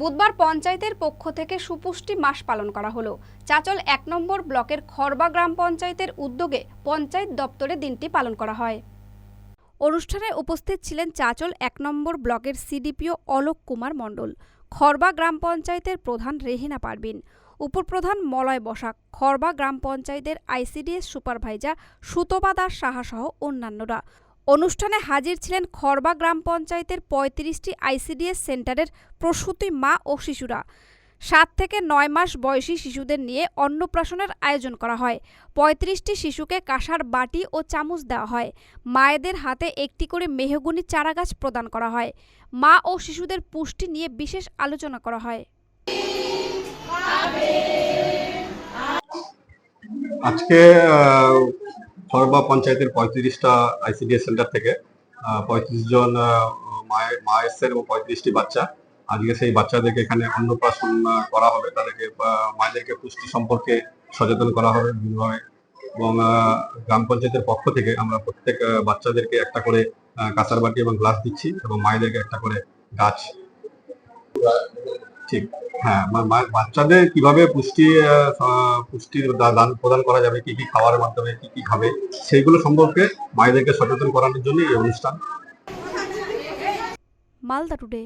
বুধবার পঞ্চায়েতের পক্ষ থেকে সুপুষ্টি মাস পালন করা হলো। চাচল এক নম্বর ব্লকের খরবা গ্রাম পঞ্চায়েতের উদ্যোগে পঞ্চায়েত দপ্তরে দিনটি পালন করা হয়। অনুষ্ঠানে উপস্থিত ছিলেন চাচল এক নম্বর ব্লকের সিডিপিও অলোক কুমার মণ্ডল খরবা গ্রাম পঞ্চায়েতের প্রধান রেহিনা পারবিন, উপপ্রধান মলয় বসাক খরবা গ্রাম পঞ্চায়েতের আইসিডিএস সুপারভাইজার সুতপা দাস সাহা সহ অন্যান্যরা। অনুষ্ঠানে হাজির ছিলেন খরবা গ্রাম পঞ্চায়েতের পঁয়ত্রিশটি আইসিডিএস সেন্টারের প্রসূতি মা ও শিশুরা। সাত থেকে নয় মাস বয়সী শিশুদের নিয়ে অন্নপ্রাশনের আয়োজন করা হয়। পঁয়ত্রিশটি শিশুকে কাঁসার বাটি ও চামচ দেওয়া হয়। মায়েদের হাতে একটি করে মেহগুনি চারাগাছ প্রদান করা হয়। মা ও শিশুদের পুষ্টি নিয়ে বিশেষ আলোচনা করা হয়। আজকে আহ, পঞ্চায়েতের পঁয়ত্রিশটা আইসিডিএস সেন্টার থেকে পঁয়ত্রিশ জন মায়ের মা এবং পঁয়ত্রিশটি বাচ্চা। আজকে সেই বাচ্চাদেরকে এখানে অন্নপ্রাশন করা হবে। তাদেরকে মায়েদেরকে পুষ্টি সম্পর্কে সচেতন করা হবে বিভিন্নভাবে। এবং গ্রাম পঞ্চায়েতের পক্ষ থেকে আমরা প্রত্যেক বাচ্চাদেরকে একটা করে কাঁসার বাটি এবং গ্লাস দিচ্ছি এবং মায়েদেরকে একটা করে গাছ। ঠিক। হ্যাঁ বাচ্চাদের কীভাবে পুষ্টি পুষ্টির দান প্রদান করা যাবে, কি কি খাওয়ার মাধ্যমে, কি কি খাবে, সেইগুলো সম্পর্কে মায়েদেরকে সচেতন করানোর জন্য এই অনুষ্ঠান। মালদা টুডে।